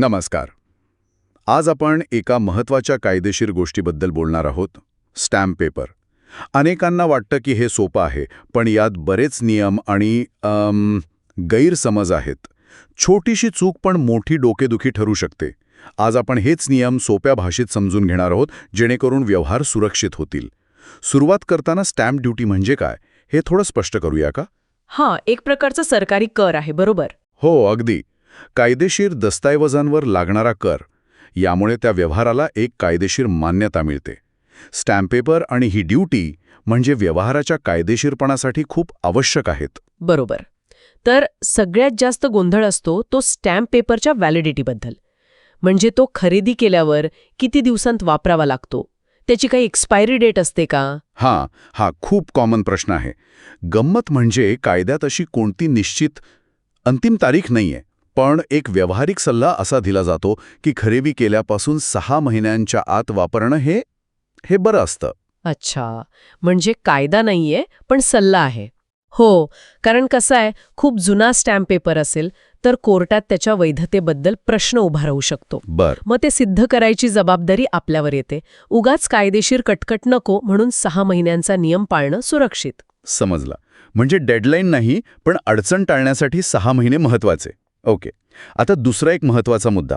नमस्कार. आज आपण एका महत्त्वाच्या कायदेशीर गोष्टीबद्दल बोलणार आहोत स्टॅम्प पेपर. अनेकांना वाटतं की हे सोपं आहे पण यात बरेच नियम आणि अम, गैरसमज आहेत. छोटीशी चूक पण मोठी डोकेदुखी ठरू शकते. आज आपण हेच नियम सोप्या भाषेत समजून घेणार आहोत जेणेकरून व्यवहार सुरक्षित होतील. सुरुवात करताना स्टॅम्प ड्युटी म्हणजे काय हे थोडं स्पष्ट करूया का? हां एक प्रकारचा सरकारी कर आहे बरोबर? हो अगदी. कायदेशीर दस्तऐवजांवर लागणारा कर यामुळे त्या व्यवहाराला एक कायदेशीर मान्यता मिळते. स्टॅम्प पेपर आणि ही ड्युटी म्हणजे व्यवहाराच्या कायदेशीरपणासाठी खूप आवश्यक आहेत. बरोबर. तर सगळ्यात जास्त गोंधळ असतो तो स्टॅम्प पेपरच्या व्हॅलिडिटीबद्दल. म्हणजे तो खरेदी केल्यावर किती दिवसांत वापरावा लागतो? त्याची काही एक्सपायरी डेट असते का? हां हा खूप कॉमन प्रश्न आहे. गंमत म्हणजे कायद्यात अशी कोणती निश्चित अंतिम तारीख नाहीये. पण एक व्यावहारिक सल्ला असा दिला जातो की खरेदी केल्यापासून सहा महिन्यांच्या आत वापरणं हे हे बरं असतं. अच्छा. म्हणजे कायदा नाहीये पण सल्ला आहे. हो कारण कसं आहे खूप जुना स्टॅम्प पेपर असेल तर कोर्टात त्याच्या वैधतेबद्दल प्रश्न उभा राहू शकतो. बर. मग ते सिद्ध करायची जबाबदारी आपल्यावर येते. उगाच कायदेशीर कटकट नको म्हणून सहा महिन्यांचा नियम पाळणं सुरक्षित. समजला. म्हणजे डेडलाईन नाही पण अडचण टाळण्यासाठी सहा महिने महत्त्वाचे. ओके. आता दुसरा एक महत्त्वाचा मुद्दा.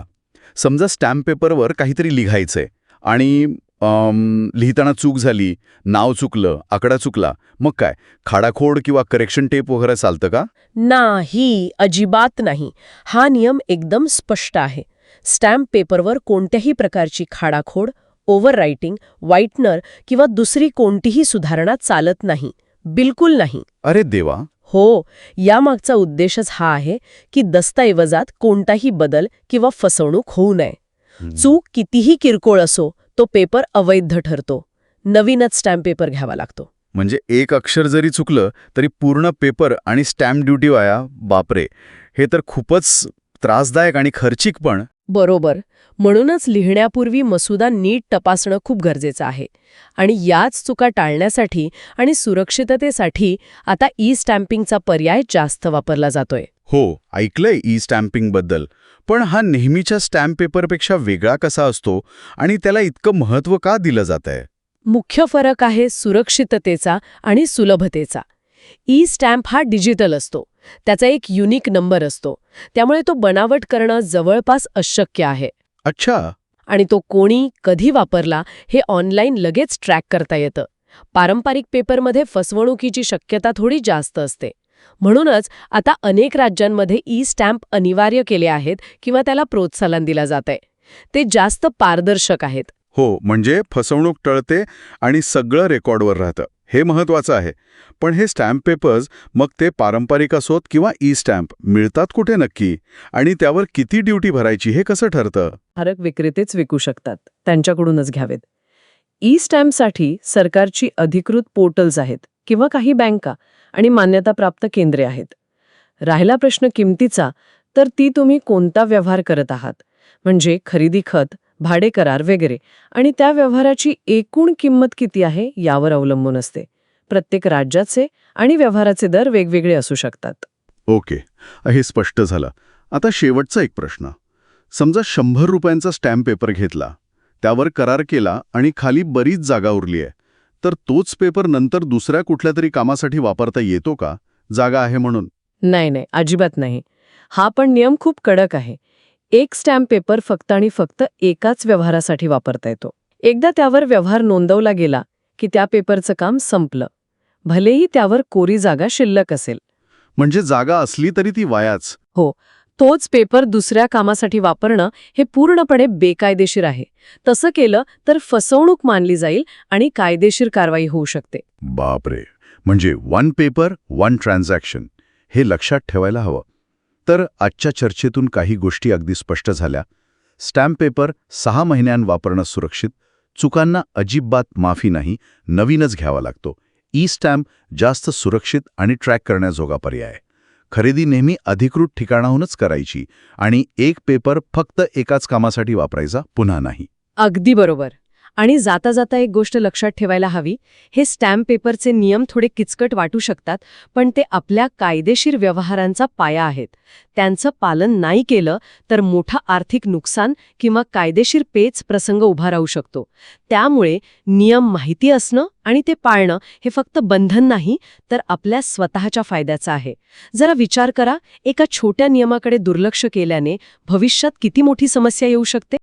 समजा स्टॅम्प पेपरवर काहीतरी लिहायचंय आणि अम, लिहिताना चूक झाली नाव चुकलं आकडा चुकला मग काय? खाडाखोड किंवा करेक्शन टेप वगैरे चालतं का? नाही अजिबात नाही. हा नियम एकदम स्पष्ट आहे. स्टॅम्प पेपरवर कोणत्याही प्रकारची खाडाखोड ओव्हर रायटिंग व्हाईटनर किंवा दुसरी कोणतीही सुधारणा चालत नाही. बिलकुल नाही. अरे देवा! हो यामागचा उद्देशच हा आहे की दस्तऐवजात कोणताही बदल किंवा फसवणूक होऊ नये. चूक कितीही किरकोळ असो तो पेपर अवैध ठरतो. नवीनच स्टॅम्प पेपर घ्यावा लागतो. म्हणजे एक अक्षर जरी चुकलं तरी पूर्ण पेपर आणि स्टॅम्प ड्युटी वाया बापरे. हे तर खूपच त्रासदायक आणि खर्चिक पण. बरोबर. म्हणूनच लिहिण्यापूर्वी मसुदा नीट तपासणं खूप गरजेचं आहे. आणि याच चुका टाळण्यासाठी आणि सुरक्षिततेसाठी आता ई स्टॅम्पिंगचा पर्याय जास्त वापरला जातोय. हो ऐकलंय ई स्टॅम्पिंगबद्दल पण हा नेहमीच्या स्टॅम्प पेपरपेक्षा वेगळा कसा असतो आणि त्याला इतकं महत्त्व का दिलं जात आहे मुख्य फरक आहे सुरक्षिततेचा आणि सुलभतेचा. ई स्टॅम्प हा डिजिटल असतो. त्याचा एक युनिक नंबर असतो. त्यामुळे तो बनावट करणं जवळपास अशक्य आहे. अच्छा. आणि तो कोणी कधी वापरला हे ऑनलाईन लगेच ट्रॅक करता येतं. पारंपरिक पेपरमध्ये फसवणुकीची शक्यता थोडी जास्त असते. म्हणूनच आता अनेक राज्यांमध्ये ई स्टॅम्प अनिवार्य केले आहेत किंवा त्याला प्रोत्साहन दिला जात आहे ते जास्त पारदर्शक आहेत. हो म्हणजे फसवणूक टळते आणि सगळं रेकॉर्डवर राहतं. हे महत्वाचं आहे. पण हे स्टॅम्प पेपर्स मग ते पारंपरिक असोत किंवा ई स्टॅम्प मिळतात कुठे नक्की? आणि त्यावर किती ड्युटी भरायची हे कसं ठरतं? हरक विक्रेतेच विकू शकतात. त्यांच्याकडूनच घ्यावेत. ई स्टॅम्पसाठी सरकारची अधिकृत पोर्टल्स आहेत किंवा काही बँका आणि मान्यताप्राप्त केंद्रे आहेत. राहिला प्रश्न किमतीचा तर ती तुम्ही कोणता व्यवहार करत आहात? म्हणजे खरेदी खत भाडे करार वगैरे. आणि त्या व्यवहाराची एकूण किंमत किती आहे यावर अवलंबून असते. प्रत्येक राज्याचे आणि व्यवहाराचे दर वेगवेगळे असू शकतात. ओके. हे स्पष्ट झालं. आता शेवटचा एक प्रश्न. समजा शंभर रुपयांचा स्टॅम्प पेपर घेतला. त्यावर करार केला आणि खाली बरीच जागा उरली आहे. तर तोच पेपर नंतर दुसऱ्या कुठल्या तरी कामासाठी वापरता येतो का? जागा आहे म्हणून. नाही नाही. अजिबात नाही. हा पण नियम खूप कडक आहे. एक स्टॅम्प पेपर फक्त आणि फक्त एकाच व्यवहारासाठी वापरता येतो. एकदा त्यावर व्यवहार नोंदवला गेला की त्या पेपरचं काम संपलं. भलेही त्यावर कोरी जागा शिल्लक असेल. म्हणजे जागा असली तरी ती वायाच. तोच पेपर दुसऱ्या कामासाठी वापरणं हे पूर्णपणे बेकायदेशीर आहे. तसं केलं तर फसवणूक मानली जाईल आणि कायदेशीर कारवाई होऊ शकते. बापरे! म्हणजे वन पेपर वन ट्रान्झॅक्शन हे लक्षात ठेवायला हवं. तर आजच्या चर्चेतून काही गोष्टी अगदी स्पष्ट झाल्या. स्टॅम्प पेपर सहा महिन्यां वापरणं सुरक्षित चुकांना अजिबात माफी नाही नवीनच घ्यावा लागतो. ई स्टॅम्प जास्त सुरक्षित आणि ट्रॅक करण्याजोगा पर्याय. खरेदी नेहमी अधिकृत ठिकाणाहूनच करायची आणि एक पेपर फक्त एकाच कामासाठी वापरायचा पुन्हा नाही. अगदी बरोबर. आणि जाता जाता एक गोष्ट लक्षात ठेवायला हवी हे स्टॅम्प पेपरचे नियम थोडे किचकट वाटू शकतात पण ते आपल्या कायदेशीर व्यवहारांचा पाया आहेत. त्यांचं पालन नाही केलं तर मोठा आर्थिक नुकसान किंवा कायदेशीर पेच प्रसंग उभा राहू शकतो. त्यामुळे नियम माहिती असणं आणि ते पाळणं हे फक्त बंधन नाही तर आपल्या स्वतःच्या फायद्याचं आहे. जरा विचार करा एका छोट्या नियमाकडे दुर्लक्ष केल्याने भविष्यात किती मोठी समस्या येऊ शकते?